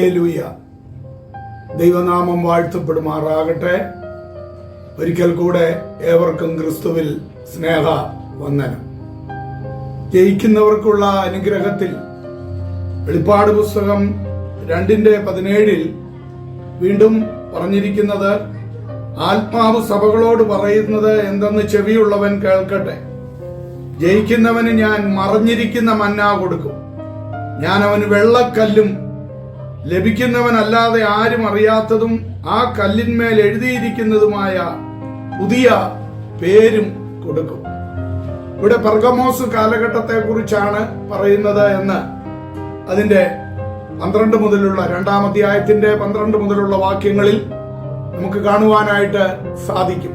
Hallelujah. ദൈവനാമം വാഴ്ത്തപ്പെടുമാറാകട്ടെ. ഒരിക്കൽ കൂടെ ഏവർക്കും ക്രിസ്തുവിൽ സ്നേഹ വന്ദനം. ജയിക്കുന്നവർക്കുള്ള അനുഗ്രഹത്തിൽ വെളിപ്പാട് പുസ്തകം രണ്ടിന്റെ പതിനേഴിൽ വീണ്ടും പറഞ്ഞിരിക്കുന്നത് ആത്മാവ് സഭകളോട് പറയുന്നത് എന്തെന്ന് ചെവിയുള്ളവൻ കേൾക്കട്ടെ. ജയിക്കുന്നവന് ഞാൻ മറഞ്ഞിരിക്കുന്ന മന്ന കൊടുക്കും. ഞാൻ അവന് വെള്ളക്കല്ലും ലഭിക്കുന്നവനല്ലാതെ ആരും അറിയാത്തതും ആ കല്ലിന്മേൽ എഴുതിയിരിക്കുന്നതുമായ പുതിയ പേരും കൊടുക്കും. ഇവിടെ പെർഗമോസ് കാലഘട്ടത്തെ കുറിച്ചാണ് പറയുന്നത് എന്ന്. അതിന്റെ പന്ത്രണ്ട് മുതലുള്ള രണ്ടാം അധ്യായത്തിന്റെ പന്ത്രണ്ട് മുതലുള്ള വാക്യങ്ങളിൽ നമുക്ക് കാണുവാനായിട്ട് സാധിക്കും.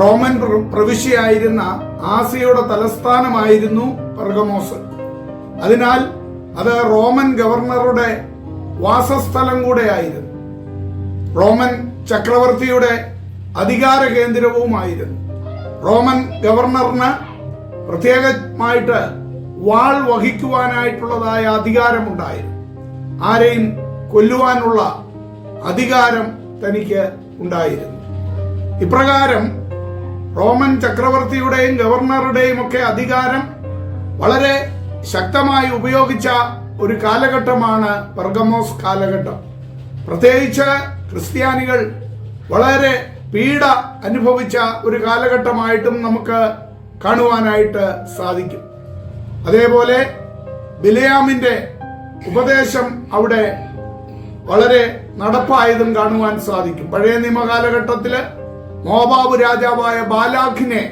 റോമൻ പ്ര- പ്രവിശ്യയായിരുന്ന ആസിയയുടെ തലസ്ഥാനമായിരുന്നു പെർഗമോസ്. അതിനാൽ അത് റോമൻ ഗവർണറുടെ വാസസ്ഥലം കൂടെയായിരുന്നു. റോമൻ ചക്രവർത്തിയുടെ അധികാര കേന്ദ്രവുമായിരുന്നു. റോമൻ ഗവർണറിന് പ്രത്യേകമായിട്ട് വാൾ വഹിക്കുവാനായിട്ടുള്ളതായ അധികാരമുണ്ടായിരുന്നു. ആരെയും കൊല്ലുവാനുള്ള അധികാരം തനിക്ക് ഉണ്ടായിരുന്നു. ഇപ്രകാരം റോമൻ ചക്രവർത്തിയുടെയും ഗവർണറുടെയും ഒക്കെ അധികാരം വളരെ ശക്തമായി ഉപയോഗിച്ച ഒരു കാലഘട്ടമാണ് പെർഗമോസ് കാലഘട്ടം. പ്രത്യേകിച്ച് ക്രിസ്ത്യാനികൾ വളരെ പീഡ അനുഭവിച്ച ഒരു കാലഘട്ടമായിട്ടും നമുക്ക് കാണുവാനായിട്ട് സാധിക്കും. അതേപോലെ ബിലയാമിന്റെ ഉപദേശം അവിടെ വളരെ നടപ്പായതും കാണുവാൻ സാധിക്കും. പഴയ നിയമ കാലഘട്ടത്തിൽ മോബാബ് രാജാവായ ബാലാഖിനെ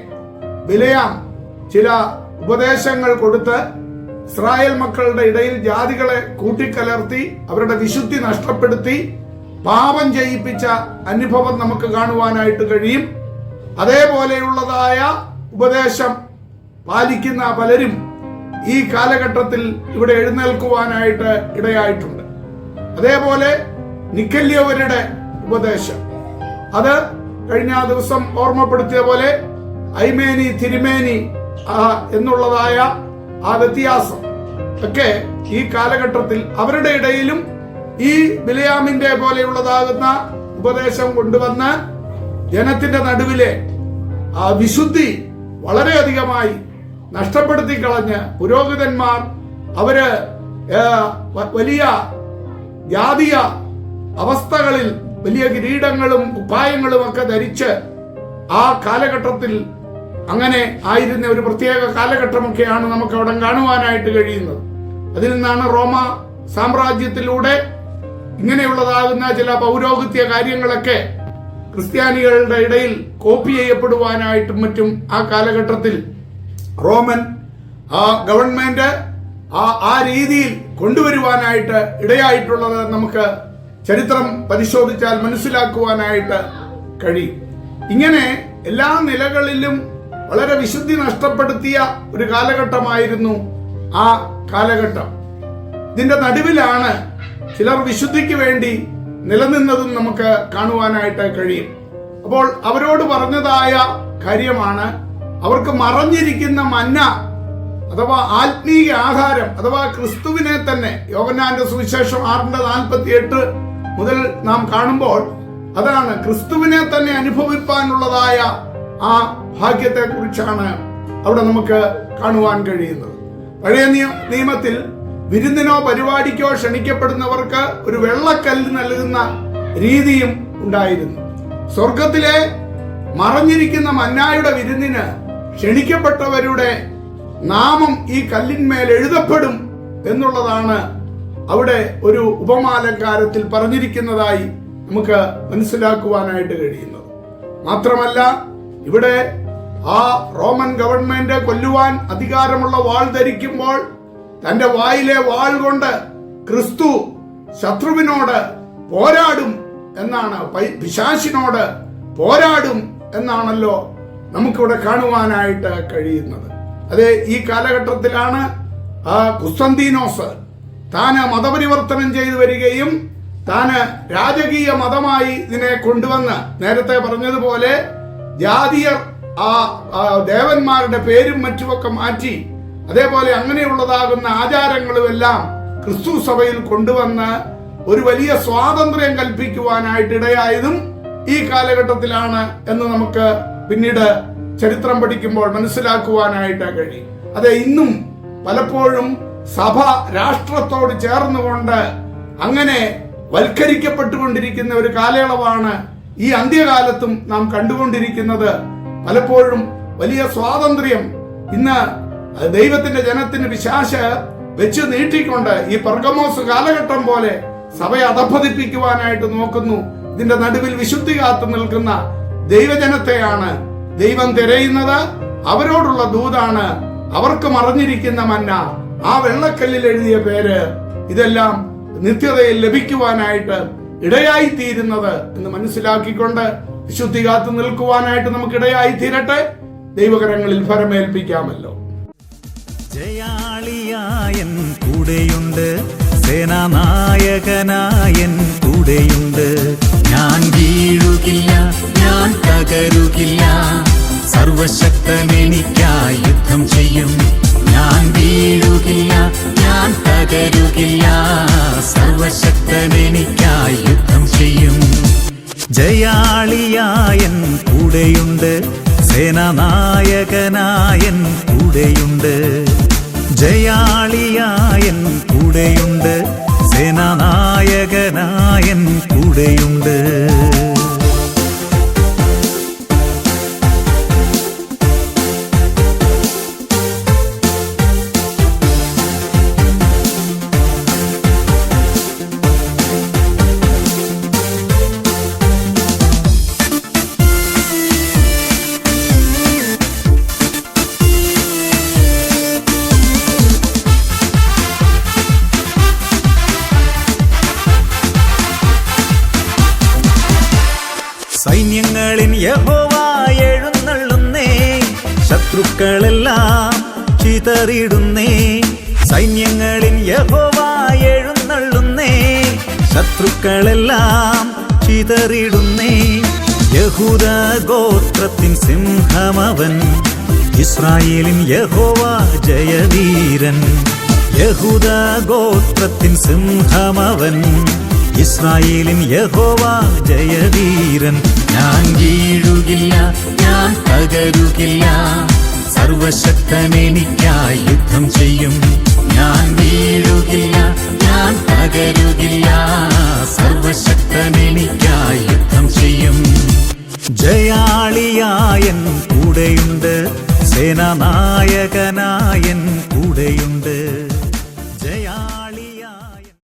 ബിലയാം ചില ഉപദേശങ്ങൾ കൊടുത്ത് ഇസ്രായേൽ മക്കളുടെ ഇടയിൽ ജാതികളെ കൂട്ടിക്കലർത്തി അവരുടെ വിശുദ്ധി നഷ്ടപ്പെടുത്തി പാപം ചെയ്യിപ്പിച്ച അനുഭവം നമുക്ക് കാണുവാനായിട്ട് കഴിയും. അതേപോലെയുള്ളതായ ഉപദേശം പാലിക്കുന്ന പലരും ഈ കാലഘട്ടത്തിൽ ഇവിടെ എഴുന്നേൽക്കുവാനായിട്ട് ഇടയായിട്ടുണ്ട്. അതേപോലെ നിക്കല്യവരുടെ ഉപദേശം. അത് കഴിഞ്ഞ ദിവസം ഓർമ്മപ്പെടുത്തിയ പോലെ ഐമേനി തിരുമേനി എന്നുള്ളതായ ആ വ്യത്യാസം. ഒക്കെ ഈ കാലഘട്ടത്തിൽ അവരുടെ ഇടയിലും ഈ ബിലയാമിന്റെ പോലെയുള്ളതാകുന്ന ഉപദേശം കൊണ്ടുവന്ന് ജനത്തിന്റെ നടുവിലെ ആ വിശുദ്ധി വളരെയധികമായി നഷ്ടപ്പെടുത്തി കളഞ്ഞ് പുരോഹിതന്മാർ അവർ വലിയ ജാതീയ അവസ്ഥകളിൽ വലിയ കിരീടങ്ങളും ഉപായങ്ങളും ഒക്കെ ധരിച്ച് ആ കാലഘട്ടത്തിൽ അങ്ങനെ ആയിരുന്ന ഒരു പ്രത്യേക കാലഘട്ടമൊക്കെയാണ് നമുക്ക് അവിടെ കാണുവാനായിട്ട് കഴിയുന്നത്. അതിൽ നിന്നാണ് റോമ സാമ്രാജ്യത്തിലൂടെ ഇങ്ങനെയുള്ളതാകുന്ന ചില പൗരോഹിത്യ കാര്യങ്ങളൊക്കെ ക്രിസ്ത്യാനികളുടെ ഇടയിൽ കോപ്പി ചെയ്യപ്പെടുവാനായിട്ടും മറ്റും ആ കാലഘട്ടത്തിൽ റോമൻ ആ ഗവൺമെന്റ് ആ ആ രീതിയിൽ കൊണ്ടുവരുവാനായിട്ട് ഇടയായിട്ടുള്ളത് നമുക്ക് ചരിത്രം പരിശോധിച്ചാൽ മനസ്സിലാക്കുവാനായിട്ട് കഴിയും. ഇങ്ങനെ എല്ലാ നിലകളിലും വളരെ വിശുദ്ധി നഷ്ടപ്പെടുത്തിയ ഒരു കാലഘട്ടമായിരുന്നു ആ കാലഘട്ടം. ഇതിന്റെ നടുവിലാണ് ചിലർ വിശുദ്ധിക്ക് വേണ്ടി നിലനിന്നതും നമുക്ക് കാണുവാനായിട്ട് കഴിയും. അപ്പോൾ അവരോട് പറഞ്ഞതായ കാര്യമാണ് അവർക്ക് മറഞ്ഞിരിക്കുന്ന മന്ന അഥവാ ആത്മീയ ആഹാരം അഥവാ ക്രിസ്തുവിനെ തന്നെ യോഗനാന്റെ സുവിശേഷം ആറിന്റെ നാൽപ്പത്തി എട്ട് മുതൽ നാം കാണുമ്പോൾ അതാണ് ക്രിസ്തുവിനെ തന്നെ അനുഭവിപ്പാനുള്ളതായ ആ ഭാഗ്യത്തെ കുറിച്ചാണ് അവിടെ നമുക്ക് കാണുവാൻ കഴിയുന്നത്. പഴയ നിയമ നിയമത്തിൽ വിരുന്നിനോ പരിപാടിക്കോ ക്ഷണിക്കപ്പെടുന്നവർക്ക് ഒരു വെള്ളക്കല്ല് നൽകുന്ന രീതിയും ഉണ്ടായിരുന്നു. സ്വർഗത്തിലെ മറഞ്ഞിരിക്കുന്ന മന്നായുടെ വിരുന്നിന് ക്ഷണിക്കപ്പെട്ടവരുടെ നാമം ഈ കല്ലിന്മേൽ എഴുതപ്പെടും എന്നുള്ളതാണ് അവിടെ ഒരു ഉപമാലങ്കാരത്തിൽ പറഞ്ഞിരിക്കുന്നതായി നമുക്ക് മനസ്സിലാക്കുവാനായിട്ട് കഴിയുന്നത്. മാത്രമല്ല ഇവിടെ ആ റോമൻ ഗവൺമെന്റ് കൊല്ലുവാൻ അധികാരമുള്ള വാൾ ധരിക്കുമ്പോൾ തന്റെ വായിലെ വാൾ കൊണ്ട് ക്രിസ്തു ശത്രുവിനോട് പോരാടും എന്നാണ് പിശാശിനോട് പോരാടും എന്നാണല്ലോ നമുക്കിവിടെ കാണുവാനായിട്ട് കഴിയുന്നത്. അതെ ഈ കാലഘട്ടത്തിലാണ് കുസ്തന്തീനോസ് താന് മതപരിവർത്തനം ചെയ്തു വരികയും താന് രാജകീയ മതമായി ഇതിനെ കൊണ്ടുവന്ന് നേരത്തെ പറഞ്ഞതുപോലെ ജാതീയർ ആ ദേവന്മാരുടെ പേരും മറ്റുമൊക്കെ മാറ്റി അതേപോലെ അങ്ങനെയുള്ളതാകുന്ന ആചാരങ്ങളും എല്ലാം ക്രിസ്തു സഭയിൽ കൊണ്ടുവന്ന് ഒരു വലിയ സ്വാതന്ത്ര്യം കൽപ്പിക്കുവാനായിട്ട് ഇടയായതും ഈ കാലഘട്ടത്തിലാണ് എന്ന് നമുക്ക് പിന്നീട് ചരിത്രം പഠിക്കുമ്പോൾ മനസ്സിലാക്കുവാനായിട്ട് കഴിയും. അതെ ഇന്നും പലപ്പോഴും സഭ രാഷ്ട്രത്തോട് ചേർന്നുകൊണ്ട് അങ്ങനെ വൽക്കരിക്കപ്പെട്ടുകൊണ്ടിരിക്കുന്ന ഒരു കാലയളവാണ് ഈ അന്ത്യകാലത്തും നാം കണ്ടുകൊണ്ടിരിക്കുന്നത് പലപ്പോഴും വലിയ സ്വാതന്ത്ര്യം. ഇന്ന് ദൈവത്തിന്റെ ജനത്തിന് വിശാശ വെച്ച് നീട്ടിക്കൊണ്ട് ഈ പർഗമോസ് കാലഘട്ടം പോലെ സഭയെ അധപ്പതിപ്പിക്കുവാനായിട്ട് നോക്കുന്നു. ഇതിന്റെ നടുവിൽ വിശുദ്ധി കാത്തു നിൽക്കുന്ന ദൈവജനത്തെയാണ് ദൈവം തിരയുന്നത്. അവരോടുള്ള ദൂതാണ് അവർക്ക് മറഞ്ഞിരിക്കുന്ന മന്ന. ആ വെള്ളക്കല്ലിൽ എഴുതിയ പേര് ഇതെല്ലാം നിത്യതയിൽ ലഭിക്കുവാനായിട്ട് ഇടയായി തീരുന്നത് എന്ന് മനസ്സിലാക്കിക്കൊണ്ട് വിശുദ്ധി കാത്തു നിൽക്കുവാനായിട്ട് നമുക്ക് ഇടയായി തീരട്ടെ. ദൈവകരങ്ങളിൽ ഫലമേൽപ്പിക്കാമല്ലോ ജയാളിയായൻ കൂടെയുണ്ട്. സേനാനായകനായൻ കൂടെയുണ്ട്. ഞാൻ വീഴുകില്ല ഞാൻ തകരുകില്ല. സർവശക്തൻ കൂടെയുണ്ട് സൈന്യങ്ങളിൻ യഹോവ എഴുന്നള്ളുന്നേ. ശത്രുക്കളെല്ലാം ചിതറിടുന്നേ സൈന്യങ്ങളിൻ യഹോവ എഴുന്നള്ളുന്നേ. ശത്രുക്കളെല്ലാം ചിതറിടുന്നേ യഹൂദ ഗോത്രത്തിൻ സിംഹമവൻ. ഇസ്രായേലിൻ യഹോവ ജയവീരൻ. യഹൂദ ഗോത്രത്തിൻ സിംഹമവൻ. ഇസ്രായേലിൻ യഹോവ ജയവീരൻ. ഞാൻ വീഴുകില്ല ഞാൻ തകരുകില്ല. സർവശക്തനെനിക്കായി യുദ്ധം ചെയ്യും. ഞാൻ വീഴുകില്ല